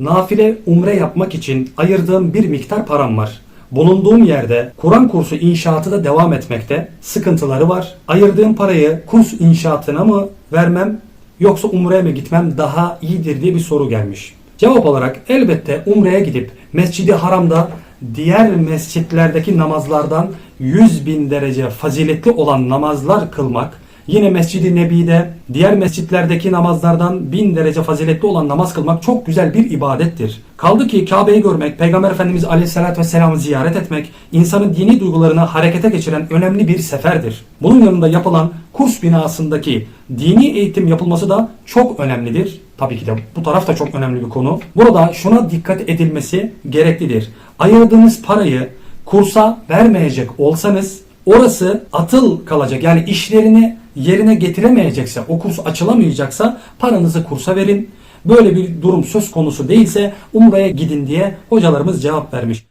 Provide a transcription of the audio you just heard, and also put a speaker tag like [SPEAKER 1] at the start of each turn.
[SPEAKER 1] Nafile umre yapmak için ayırdığım bir miktar param var. Bulunduğum yerde Kur'an kursu inşaatı da devam etmekte. Sıkıntıları var. Ayırdığım parayı kurs inşaatına mı vermem yoksa umreye mi gitmem daha iyidir diye bir soru gelmiş. Cevap olarak elbette umreye gidip Mescidi Haram'da diğer mescitlerdeki namazlardan 100 bin derece faziletli olan namazlar kılmak, yine Mescid-i Nebi'de diğer mescitlerdeki namazlardan bin derece faziletli olan namaz kılmak çok güzel bir ibadettir. Kaldı ki Kabe'yi görmek, Peygamber Efendimiz Aleyhisselatü Vesselam'ı ziyaret etmek, insanın dini duygularını harekete geçiren önemli bir seferdir. Bunun yanında yapılan kurs binasındaki dini eğitim yapılması da çok önemlidir. Tabii ki de bu taraf da çok önemli bir konu. Burada şuna dikkat edilmesi gereklidir. Ayırdığınız parayı kursa vermeyecek olsanız orası atıl kalacak. Yani işlerini yerine getiremeyecekse, o kurs açılamayacaksa paranızı kursa verin. Böyle bir durum söz konusu değilse Umre'ye gidin diye hocalarımız cevap vermiş.